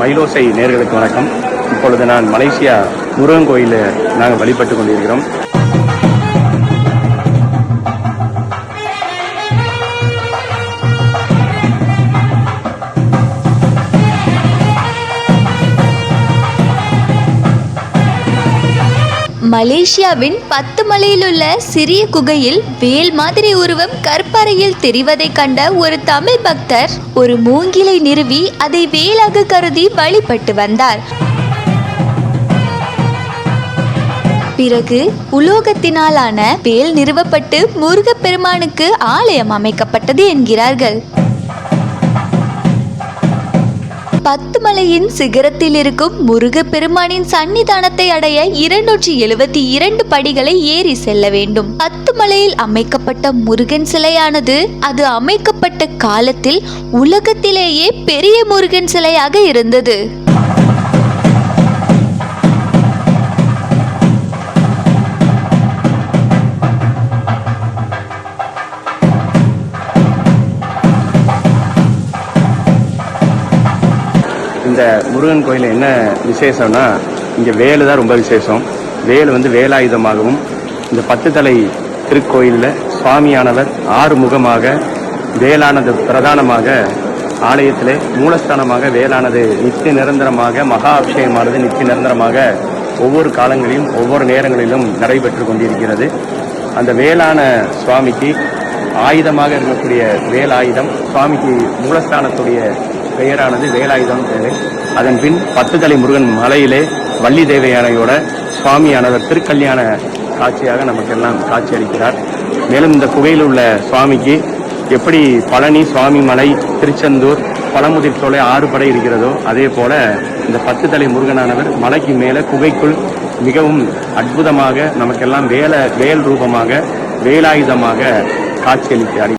மயிலோசை நேர்களுக்கு வணக்கம். இப்பொழுது நான் மலேசியா முருகன் கோயிலில் நாங்கள் வழிபட்டு கொண்டிருக்கிறோம். மலேசியாவின் பத்து மலையிலுள்ள சிறிய குகையில் வேல் மாதிரி உருவம் கற்பாறையில் தெரிவதைக் கண்ட ஒரு தமிழ் பக்தர் ஒரு மூங்கிலை நிறுவி அதை வேலாக கருதி வழிபட்டு வந்தார். பிறகு உலோகத்தினாலான வேல் நிறுவப்பட்டு முருகப்பெருமானுக்கு ஆலயம் அமைக்கப்பட்டது என்கிறார்கள். பத்து மலையின் சிகரத்தில் இருக்கும் முருகப்பெருமானின் சன்னிதானத்தை அடைய இருநூற்றி எழுபத்தி இரண்டு படிகளை ஏறி செல்ல வேண்டும். பத்து மலையில் அமைக்கப்பட்ட முருகன் சிலையானது அது அமைக்கப்பட்ட காலத்தில் உலகத்திலேயே பெரிய முருகன் சிலையாக இருந்தது. இந்த முருகன் கோயில் என்ன விசேஷம்னா இங்கே வேலு தான் ரொம்ப விசேஷம். வேலு வந்து வேலாயுதமாகவும் இந்த பத்து தலை திருக்கோயிலில் சுவாமியானவர் ஆறுமுகமாக வேளானது வேலானது பிரதானமாக ஆலயத்திலே மூலஸ்தானமாக வேலானது நித்திய நிரந்தரமாக மகா அபிஷேகமானது நித்திய நிரந்தரமாக ஒவ்வொரு காலங்களிலும் ஒவ்வொரு நேரங்களிலும் நடைபெற்று கொண்டிருக்கிறது. அந்த வேளான சுவாமிக்கு ஆயுதமாக இருக்கக்கூடிய வேலாயுதம் சுவாமிக்கு மூலஸ்தானத்துடைய பெயரானது வேலாயுதம் தேவை. அதன் பின் பத்து தலை முருகன் மலையிலே வள்ளி தேவையானையோட சுவாமியானவர் திருக்கல்யாண காட்சியாக நமக்கெல்லாம் காட்சி அளிக்கிறார் மேலும் இந்த குகையில் உள்ள சுவாமிக்கு எப்படி பழனி சுவாமி மலை திருச்செந்தூர் பழமுதிர் சோலை ஆறு படை இருக்கிறதோ அதே போல இந்த பத்து தலை முருகனானவர் மலைக்கு மேலே குகைக்குள் மிகவும் அற்புதமாக நமக்கெல்லாம் வேலை வேல் ரூபமாக வேலாயுதமாக காட்சியளிக்கிறார்.